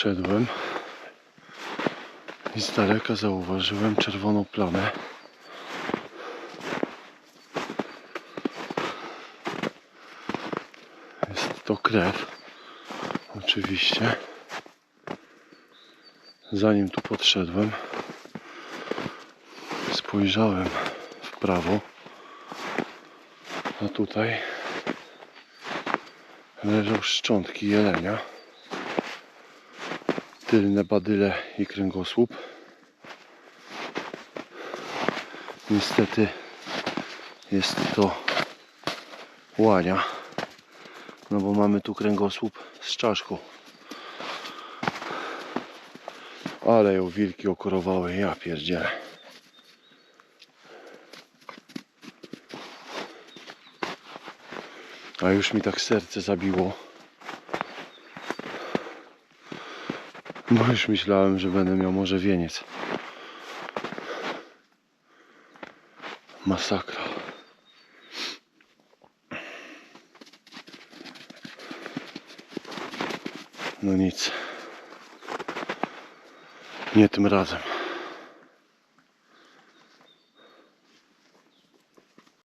Szedłem i z daleka zauważyłem czerwoną plamę. Jest to krew, oczywiście. Zanim tu podszedłem, spojrzałem w prawo, a tutaj leżą szczątki jelenia, tylne badyle i kręgosłup. Niestety jest to łania, no bo mamy tu kręgosłup z czaszką. Ale ją wilki okorowały, ja pierdzielę. A już mi tak serce zabiło. Bo już myślałem, że będę miał może wieniec. Masakra. No nic. Nie tym razem.